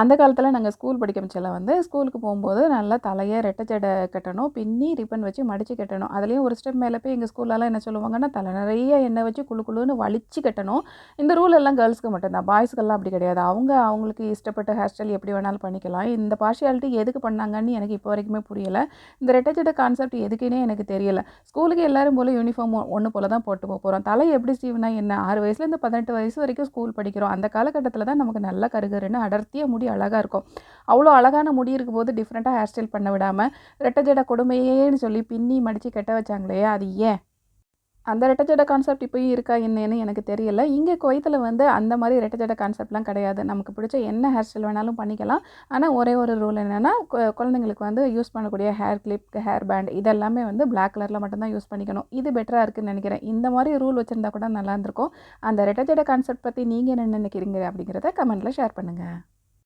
அந்த காலத்தில் நாங்கள் ஸ்கூல் படிக்க பட்சத்தில் வந்து ஸ்கூலுக்கு போகும்போது நல்லா தலையை ரெட்டச்சடை கட்டணும் பின்னி ரிப்பன் வச்சு மடித்து கட்டணும். அதுலேயும் ஒரு ஸ்டெப் மேலே போய் எங்கள் ஸ்கூல்லலாம் என்ன சொல்லுவாங்கன்னா தலை நிறைய எண்ணெய் வச்சு குளு குளுன்னு வலிச்சு கட்டணும். இந்த ரூல் எல்லாம் கேர்ள்ஸ்க்கு மட்டும்தான் பாய்ஸ்க்கெல்லாம் அப்படி கிடையாது. அவங்க அவங்களுக்கு இஷ்டப்பட்ட ஹேர் ஸ்டைல் எப்படி வேணாலும் பண்ணிக்கலாம். இந்த பார்ஷியாலிட்டி எதுக்கு பண்ணாங்கன்னு எனக்கு இப்போ வரைக்குமே புரியலை. இந்த ரெட்டச்சடை கான்செப்ட் எதுக்குன்னே எனக்கு தெரியல. ஸ்கூலுக்கு எல்லாரும் போல் யூனிஃபார்ம் ஒன்று போல் தான் போட்டு போக போகிறோம் தலை எப்படி சீவுனா என்ன? ஆறு வயசுலேருந்து பதினெட்டு வயசு வரைக்கும் ஸ்கூல் படிக்கிறோம். அந்த காலகட்டத்தில் தான் நமக்கு நல்லா கருகருன்னு அடர்த்தியாக முடி அழகாக இருக்கும். அவ்வளோ அழகான முடி இருக்கும்போது டிஃப்ரெண்ட்டாக ஹேர் ஸ்டைல் பண்ண விடாமல் ரெட்டஜட கொடுமையேன்னு சொல்லி பின்னி மடித்து கெட்ட வச்சாங்களே அது ஏன்? அந்த ரெட்டஜட கான்செப்ட் இப்போயும் இருக்கா என்னன்னு எனக்கு தெரியல. இங்கே குவைத்தில் வந்து அந்த மாதிரி ரெட்டஜட கான்செப்ட்லாம் கிடையாது. நமக்கு பிடிச்ச என்ன ஹேர் ஸ்டைல் வேணாலும் பண்ணிக்கலாம். ஆனால் ஒரே ஒரு ரூல் என்னென்னா குழந்தைங்களுக்கு வந்து யூஸ் பண்ணக்கூடிய ஹேர் கிளிப் ஹேர் பேண்ட் இதெல்லாமே வந்து பிளாக் கலரில் மட்டும்தான் யூஸ் பண்ணிக்கணும். இது பெட்டராக இருக்குதுன்னு நினைக்கிறேன். இந்த மாதிரி ரூல் வச்சுருந்தா கூட நல்லா இருந்திருக்கும். அந்த ரெட்டஜட கான்செப்ட் பற்றி நீங்கள் என்ன நினைக்கிறீங்க அப்படிங்கிறத கமெண்ட்டில் ஷேர் பண்ணுங்கள்